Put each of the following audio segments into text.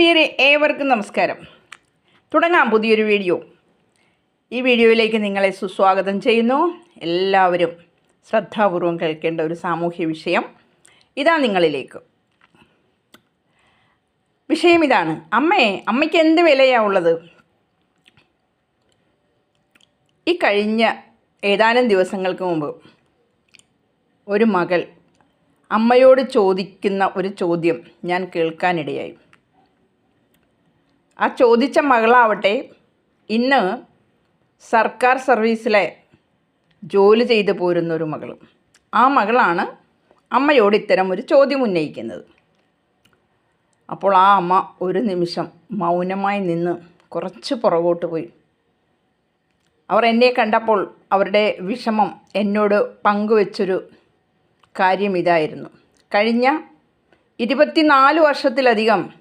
പ്രിയരെ ഏവർക്കും നമസ്കാരം. തുടങ്ങാം പുതിയൊരു വീഡിയോ. ഈ വീഡിയോയിലേക്ക് നിങ്ങളെ സുസ്വാഗതം ചെയ്യുന്നു. എല്ലാവരും ശ്രദ്ധാപൂർവം കേൾക്കേണ്ട ഒരു സാമൂഹ്യ വിഷയം ഇതാ നിങ്ങളിലേക്ക്. വിഷയം ഇതാണ്. അമ്മയെ അമ്മയ്ക്ക് എന്ത് വിലയാണ് ഉള്ളത്? ഈ കഴിഞ്ഞ ഏതാനും ദിവസങ്ങൾക്ക് മുമ്പ് ഒരു മകൾ അമ്മയോട് ചോദിക്കുന്ന ഒരു ചോദ്യം ഞാൻ കേൾക്കാനിടയായി. ആ ചോദിച്ച മകളാവട്ടെ ഇന്ന് സർക്കാർ സർവീസിലെ ജോലി ചെയ്തു പോരുന്ന ഒരു മകൾ ആ മകളാണ് അമ്മയോട് ഇത്തരം ഒരു ചോദ്യം ഉന്നയിക്കുന്നത്. അപ്പോൾ ആ അമ്മ ഒരു നിമിഷം മൗനമായി നിന്ന് കുറച്ച് പുറകോട്ട് പോയി. അവർ എന്നെ കണ്ടപ്പോൾ അവരുടെ വിഷമം എന്നോട് പങ്കുവെച്ചൊരു കാര്യം ഇതായിരുന്നു. കഴിഞ്ഞ ഇരുപത്തിനാല് വർഷത്തിലധികം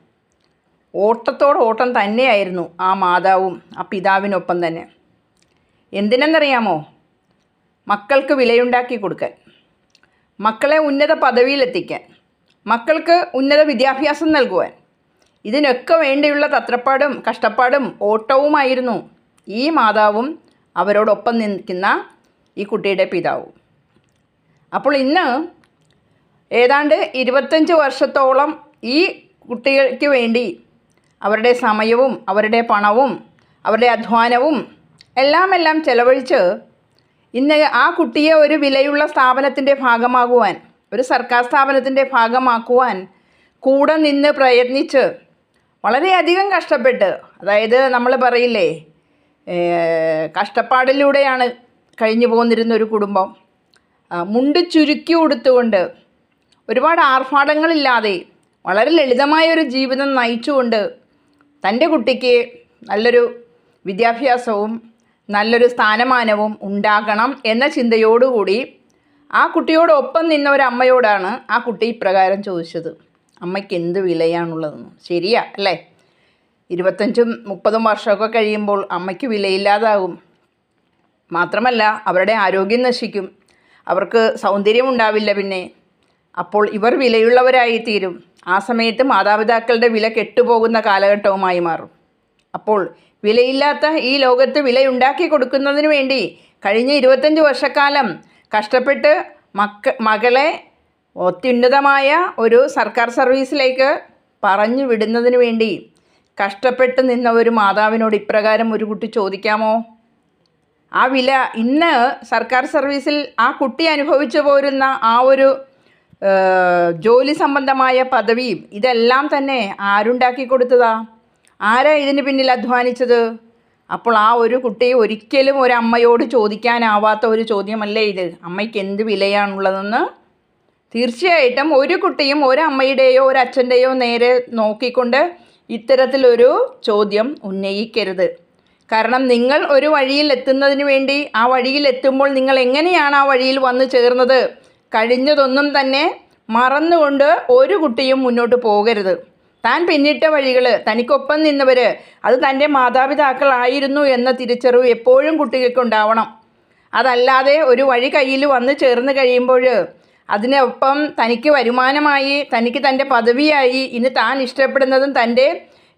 ഓട്ടത്തോട് ഓട്ടം തന്നെയായിരുന്നു ആ മാതാവും ആ പിതാവിനൊപ്പം തന്നെ. എന്തിനെന്നറിയാമോ? മക്കൾക്ക് വിലയുണ്ടാക്കി കൊടുക്കാൻ മക്കളെ ഉന്നത പദവിയിലെത്തിക്കാൻ മക്കൾക്ക് ഉന്നത വിദ്യാഭ്യാസം നൽകുവാൻ. ഇതിനൊക്കെ വേണ്ടിയുള്ള തത്രപ്പാടും കഷ്ടപ്പാടും ഓട്ടവുമായിരുന്നു ഈ മാതാവും അവരോടൊപ്പം നിൽക്കുന്ന ഈ കുട്ടിയുടെ പിതാവും. അപ്പോൾ ഇന്ന് ഏതാണ്ട് ഇരുപത്തഞ്ച് വർഷത്തോളം ഈ കുട്ടികൾക്ക് വേണ്ടി അവരുടെ സമയവും അവരുടെ പണവും അവരുടെ അധ്വാനവും എല്ലാം എല്ലാം ചെലവഴിച്ച് ഇന്ന് ആ കുട്ടിയെ ഒരു വിലയുള്ള സ്ഥാപനത്തിന്റെ ഭാഗമാകുവാൻ ഒരു സർക്കാർ സ്ഥാപനത്തിന്റെ ഭാഗമാക്കുവാൻ കൂടെ നിന്ന് പ്രയത്നിച്ച് വളരെയധികം കഷ്ടപ്പെട്ട് അതായത് നമ്മൾ പറയില്ലേ കഷ്ടപ്പാടിലൂടെയാണ് കഴിഞ്ഞു പോന്നിരുന്ന ഒരു കുടുംബം. മുണ്ട് ചുരുക്കി ഉടുത്തുകൊണ്ട് ഒരുപാട് ആർഭാടങ്ങളില്ലാതെ വളരെ ലളിതമായ ഒരു ജീവിതം നയിച്ചുകൊണ്ട് തന്റെ കുട്ടിക്ക് നല്ലൊരു വിദ്യാഭ്യാസവും നല്ലൊരു സ്ഥാനമാനവും ഉണ്ടാകണം എന്ന ചിന്തയോടുകൂടി ആ കുട്ടിയോടൊപ്പം നിന്ന ഒരു അമ്മയോടാണ് ആ കുട്ടി ഇപ്രകാരം ചോദിച്ചത്. അമ്മയ്ക്ക് എന്ത് വിലയാണുള്ളതെന്ന്. ശരിയാ അല്ലേ? ഇരുപത്തഞ്ചും മുപ്പതും വർഷമൊക്കെ കഴിയുമ്പോൾ അമ്മയ്ക്ക് വിലയില്ലാതാകും. മാത്രമല്ല അവരുടെ ആരോഗ്യം നശിക്കും. അവർക്ക് സൗന്ദര്യം ഉണ്ടാവില്ല പിന്നെ. അപ്പോൾ ഇവർ വിലയുള്ളവരായി തീരും ആ സമയത്ത് മാതാപിതാക്കളുടെ വില കെട്ടുപോകുന്ന കാലഘട്ടവുമായി മാറും. അപ്പോൾ വിലയില്ലാത്ത ഈ ലോകത്ത് വിലയുണ്ടാക്കി കൊടുക്കുന്നതിന് വേണ്ടി കഴിഞ്ഞ ഇരുപത്തഞ്ച് വർഷക്കാലം കഷ്ടപ്പെട്ട് മക്ക മകളെ അത്യുന്നതമായ ഒരു സർക്കാർ സർവീസിലേക്ക് പറഞ്ഞു വിടുന്നതിന് വേണ്ടി കഷ്ടപ്പെട്ട് നിന്ന ഒരു മാതാവിനോട് ഇപ്രകാരം ഒരു കുട്ടി ചോദിക്കാമോ? ആ വില ഇന്ന് സർക്കാർ സർവീസിൽ ആ കുട്ടി അനുഭവിച്ചു പോരുന്ന ആ ഒരു ജോലി സംബന്ധമായ പദവിയും ഇതെല്ലാം തന്നെ ആരുണ്ടാക്കി കൊടുത്തതാ? ആരാ ഇതിന് പിന്നിൽ അധ്വാനിച്ചത്? അപ്പോൾ ആ ഒരു കുട്ടി ഒരിക്കലും ഒരു അമ്മയോട് ചോദിക്കാനാവാത്ത ഒരു ചോദ്യമല്ലേ ഇത്? അമ്മയ്ക്ക് എന്ത് വിലയാണുള്ളതെന്ന്? തീർച്ചയായിട്ടും ഒരു കുട്ടിയും ഒരു അമ്മയുടെയോ ഒരു അച്ഛന്റെയോ നേരെ നോക്കിക്കൊണ്ട് ഇത്തരത്തിലൊരു ചോദ്യം ഉന്നയിക്കരുത്. കാരണം നിങ്ങൾ ഒരു വഴിയിൽ എത്തുന്നതിന് വേണ്ടി ആ വഴിയിൽ എത്തുമ്പോൾ നിങ്ങൾ എങ്ങനെയാണ് ആ വഴിയിൽ വന്നു ചേർന്നത്? കഴിഞ്ഞതൊന്നും തന്നെ മറന്നുകൊണ്ട് ഒരു കുട്ടിയും മുന്നോട്ട് പോകരുത്. താൻ പിന്നിട്ട വഴികൾ തനിക്കൊപ്പം നിന്നവർ അത് തന്റെ മാതാപിതാക്കളായിരുന്നു എന്ന തിരിച്ചറിവ് എപ്പോഴും കുട്ടികൾക്കുണ്ടാവണം. അതല്ലാതെ ഒരു വഴി കയ്യിൽ വന്ന് ചേർന്ന് കഴിയുമ്പോൾ അതിനൊപ്പം തനിക്ക് വരുമാനമായി തനിക്ക് തന്റെ പദവിയായി ഇനി താൻ ഇഷ്ടപ്പെടുന്നതും തന്റെ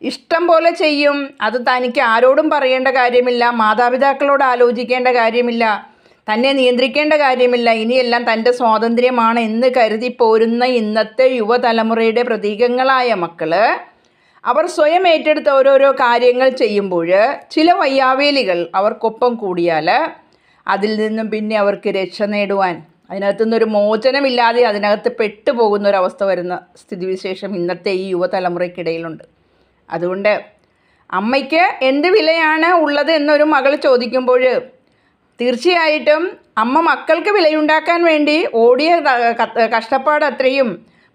ഇഷ്ടം പോലെ ചെയ്യും. അത് തനിക്ക് ആരോടും പറയേണ്ട കാര്യമില്ല മാതാപിതാക്കളോട് ആലോചിക്കേണ്ട കാര്യമില്ല. തന്നെ നിയന്ത്രിക്കേണ്ട കാര്യമില്ല. ഇനിയെല്ലാം തന്റെ സ്വാതന്ത്ര്യമാണ് എന്ന് കരുതി പോരുന്ന ഇന്നത്തെ യുവതലമുറയുടെ പ്രതീകങ്ങളായ മക്കൾ അവർ സ്വയം ഏറ്റെടുത്ത ഓരോരോ കാര്യങ്ങൾ ചെയ്യുമ്പോൾ ചില വയ്യാവേലികൾ അവർക്കൊപ്പം കൂടിയാൽ അതിൽ നിന്നും പിന്നെ അവർക്ക് രക്ഷ നേടുവാൻ അതിനകത്തു നിന്നൊരു മോചനമില്ലാതെ അതിനകത്ത് പെട്ടുപോകുന്ന ഒരവസ്ഥ വരുന്ന സ്ഥിതിവിശേഷം ഇന്നത്തെ ഈ യുവതലമുറയ്ക്കിടയിലുണ്ട്. അതുകൊണ്ട് അമ്മയ്ക്ക് എന്ത് വിലയാണ് ഉള്ളത് എന്നൊരു മകൾ ചോദിക്കുമ്പോൾ തീർച്ചയായിട്ടും അമ്മ മക്കൾക്ക് വിലയുണ്ടാക്കാൻ വേണ്ടി ഓടിയ കഷ്ടപ്പാട് അത്രയും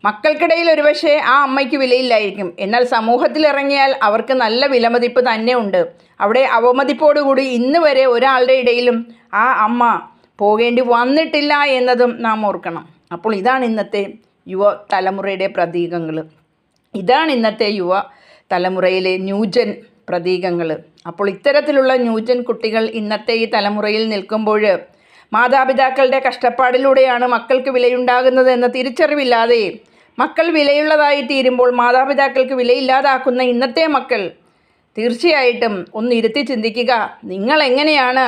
മക്കൾക്കിടയിൽ ഒരുപക്ഷെ ആ അമ്മയ്ക്ക് വിലയില്ലായിരിക്കും. എന്നാൽ സമൂഹത്തിൽ ഇറങ്ങിയാൽ അവർക്ക് നല്ല വിലമതിപ്പ് തന്നെ ഉണ്ട്. അവിടെ അവമതിപ്പോടുകൂടി ഇന്ന് വരെ ഒരാളുടെ ഇടയിലും ആ അമ്മ പോകേണ്ടി വന്നിട്ടില്ല എന്നതും നാം ഓർക്കണം. അപ്പോൾ ഇതാണ് ഇന്നത്തെ യുവ തലമുറയുടെ പ്രതീകങ്ങൾ ഇതാണ് ഇന്നത്തെ യുവ തലമുറയിലെ ന്യൂജൻ പ്രതീകങ്ങൾ അപ്പോൾ ഇത്തരത്തിലുള്ള ന്യൂജൻ കുട്ടികൾ ഇന്നത്തെ ഈ തലമുറയിൽ നിൽക്കുമ്പോൾ മാതാപിതാക്കളുടെ കഷ്ടപ്പാടിലൂടെയാണ് മക്കൾക്ക് വിലയുണ്ടാകുന്നത് എന്ന തിരിച്ചറിവില്ലാതെ മക്കൾ വിലയുള്ളതായി തീരുമ്പോൾ മാതാപിതാക്കൾക്ക് വിലയില്ലാതാക്കുന്ന ഇന്നത്തെ മക്കൾ തീർച്ചയായിട്ടും ഒന്ന് ഇരുത്തി ചിന്തിക്കുക നിങ്ങൾ എങ്ങനെയാണ്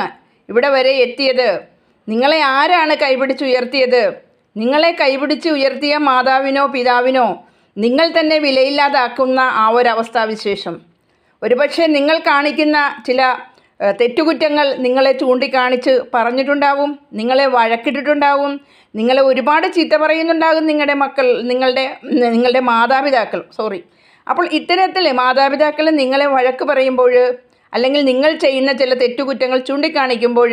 ഇവിടെ വരെ എത്തിയത്? നിങ്ങളെ ആരാണ് കൈപിടിച്ച് ഉയർത്തിയത് നിങ്ങളെ കൈപിടിച്ച് ഉയർത്തിയ മാതാവിനോ പിതാവിനോ നിങ്ങൾ തന്നെ വിലയില്ലാതാക്കുന്ന ആ ഒരവസ്ഥാവിശേഷം ഒരുപക്ഷെ നിങ്ങൾ കാണിക്കുന്ന ചില തെറ്റുകുറ്റങ്ങൾ നിങ്ങളെ ചൂണ്ടിക്കാണിച്ച് പറഞ്ഞിട്ടുണ്ടാവും നിങ്ങളെ വഴക്കിട്ടിട്ടുണ്ടാവും നിങ്ങളെ ഒരുപാട് ചീത്ത പറയുന്നുണ്ടാകും നിങ്ങളുടെ മക്കൾ നിങ്ങളുടെ നിങ്ങളുടെ മാതാപിതാക്കൾ സോറി അപ്പോൾ ഇത്തരത്തിൽ മാതാപിതാക്കൾ നിങ്ങളെ വഴക്ക് പറയുമ്പോൾ അല്ലെങ്കിൽ നിങ്ങൾ ചെയ്യുന്ന ചില തെറ്റുകുറ്റങ്ങൾ ചൂണ്ടിക്കാണിക്കുമ്പോൾ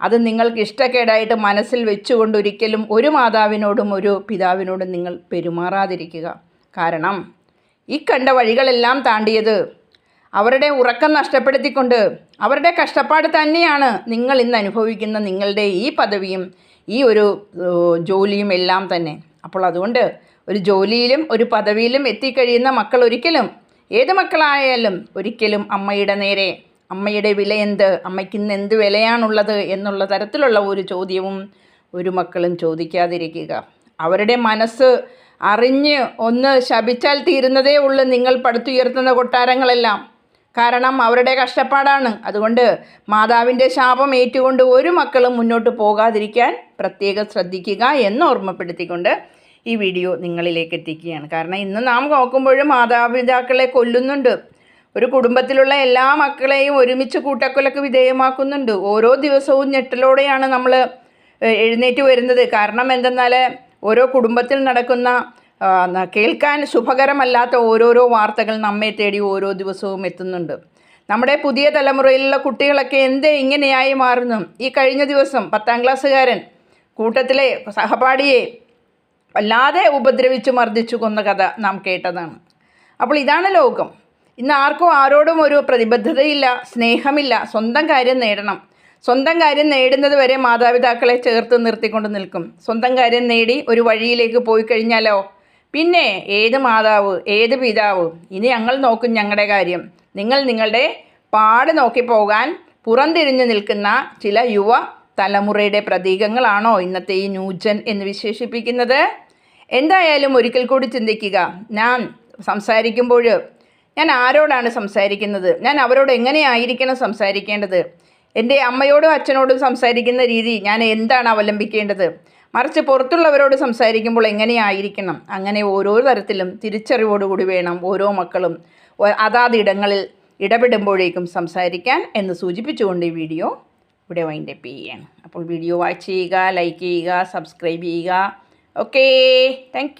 അത് നിങ്ങൾക്ക് ഇഷ്ടക്കേടായിട്ട് മനസ്സിൽ വെച്ചുകൊണ്ട് ഒരിക്കലും ഒരു മാതാവിനോടും ഒരു പിതാവിനോടും നിങ്ങൾ പെരുമാറാതിരിക്കുക. കാരണം ഈ കണ്ട വഴികളെല്ലാം താണ്ടിയത് അവരുടെ ഉറക്കം നഷ്ടപ്പെടുത്തിക്കൊണ്ട് അവരുടെ കഷ്ടപ്പാട് തന്നെയാണ് നിങ്ങൾ ഇന്ന് അനുഭവിക്കുന്ന നിങ്ങളുടെ ഈ പദവിയും ഈ ഒരു ജോലിയും എല്ലാം തന്നെ. അപ്പോൾ അതുകൊണ്ട് ഒരു ജോലിയിലും ഒരു പദവിയിലും എത്തിക്കഴിയുന്ന മക്കൾ ഒരിക്കലും ഏത് മക്കളായാലും ഒരിക്കലും അമ്മയുടെ നേരെ അമ്മയുടെ വില എന്ത് അമ്മയ്ക്ക് ഇന്ന് എന്ത് വിലയാണുള്ളത് എന്നുള്ള തരത്തിലുള്ള ഒരു ചോദ്യവും ഒരു മക്കളും ചോദിക്കാതിരിക്കുക. അവരുടെ മനസ്സ് അറിഞ്ഞ് ഒന്ന് ശപിച്ചാൽ തീരുന്നതേ ഉള്ളൂ നിങ്ങൾ പടുത്തുയർത്തുന്ന കൊട്ടാരങ്ങളെല്ലാം. കാരണം അവരുടെ കഷ്ടപ്പാടാണ്. അതുകൊണ്ട് മാതാവിന്റെ ശാപം ഏറ്റുകൊണ്ട് ഒരു മക്കളും മുന്നോട്ട് പോകാതിരിക്കാൻ പ്രത്യേകം ശ്രദ്ധിക്കുക എന്ന് ഓർമ്മപ്പെടുത്തിക്കൊണ്ട് ഈ വീഡിയോ നിങ്ങളിലേക്ക് എത്തിക്കുകയാണ്. കാരണം ഇന്ന് നാം നോക്കുമ്പോഴും മാതാപിതാക്കളെ കൊല്ലുന്നുണ്ട്. ഒരു കുടുംബത്തിലുള്ള എല്ലാ മക്കളെയും ഒരുമിച്ച് കൂട്ടക്കൊലക്ക് വിധേയമാക്കുന്നുണ്ട്. ഓരോ ദിവസവും ഞെട്ടലോടെയാണ് നമ്മൾ എഴുന്നേറ്റ് വരുന്നത്. കാരണം എന്തെന്നാൽ ഓരോ കുടുംബത്തിൽ നടക്കുന്ന കേൾക്കാൻ ശുഭകരമല്ലാത്ത ഓരോരോ വാർത്തകൾ നമ്മെ തേടി ഓരോ ദിവസവും എത്തുന്നുണ്ട്. നമ്മുടെ പുതിയ തലമുറയിലുള്ള കുട്ടികളൊക്കെ എന്തേ ഇങ്ങനെയായി മാറുന്നു? ഈ കഴിഞ്ഞ ദിവസം പത്താം ക്ലാസ്സുകാരൻ കൂട്ടത്തിലെ സഹപാഠിയെ വല്ലാതെ ഉപദ്രവിച്ച് മർദ്ദിച്ചു കൊന്ന കഥ നാം കേട്ടതാണ്. അപ്പോൾ ഇതാണ് ലോകം. ഇന്ന് ആർക്കും ആരോടും ഒരു പ്രതിബദ്ധതയില്ല സ്നേഹമില്ല. സ്വന്തം കാര്യം നേടണം. സ്വന്തം കാര്യം നേടുന്നത് വരെ മാതാപിതാക്കളെ ചേർത്ത് നിർത്തിക്കൊണ്ട് നിൽക്കും. സ്വന്തം കാര്യം നേടി ഒരു വഴിയിലേക്ക് പോയി കഴിഞ്ഞാലോ? പിന്നെ ഏത് മാതാവ് ഏത് പിതാവ്? ഇനി ഞങ്ങൾ നോക്കും ഞങ്ങളുടെ കാര്യം. നിങ്ങൾ നിങ്ങളുടെ പാട് നോക്കി പോകാൻ പുറംതിരിഞ്ഞു നിൽക്കുന്ന ചില യുവ തലമുറയുടെ പ്രതീകങ്ങളാണോ ഇന്നത്തെ ഈ ന്യൂജൻ എന്ന് വിശേഷിപ്പിക്കുന്നത്? എന്തായാലും ഒരിക്കൽ കൂടി ചിന്തിക്കുക. ഞാൻ സംസാരിക്കുമ്പോൾ ഞാൻ ആരോടാണ് സംസാരിക്കുന്നത്? ഞാൻ അവരോട് എങ്ങനെയായിരിക്കണം സംസാരിക്കേണ്ടത്? എന്റെ അമ്മയോടും അച്ഛനോടും സംസാരിക്കുന്ന രീതി ഞാൻ എന്താണ് അവലംബിക്കേണ്ടത്? മറിച്ച് പുറത്തുള്ളവരോട് സംസാരിക്കുമ്പോൾ എങ്ങനെയായിരിക്കണം? അങ്ങനെ ഓരോ തരത്തിലും തിരിച്ചറിവോടുകൂടി വേണം ഓരോ മക്കളും അതാത് ഇടങ്ങളിൽ ഇടപെടുമ്പോഴേക്കും സംസാരിക്കാൻ എന്ന് സൂചിപ്പിച്ചുകൊണ്ട് ഈ വീഡിയോ ഇവിടെ വൈൻഡപ്പ് ചെയ്യുകയാണ്. അപ്പോൾ വീഡിയോ വാച്ച് ചെയ്യുക ലൈക്ക് ചെയ്യുക സബ്സ്ക്രൈബ് ചെയ്യുക. Okay thank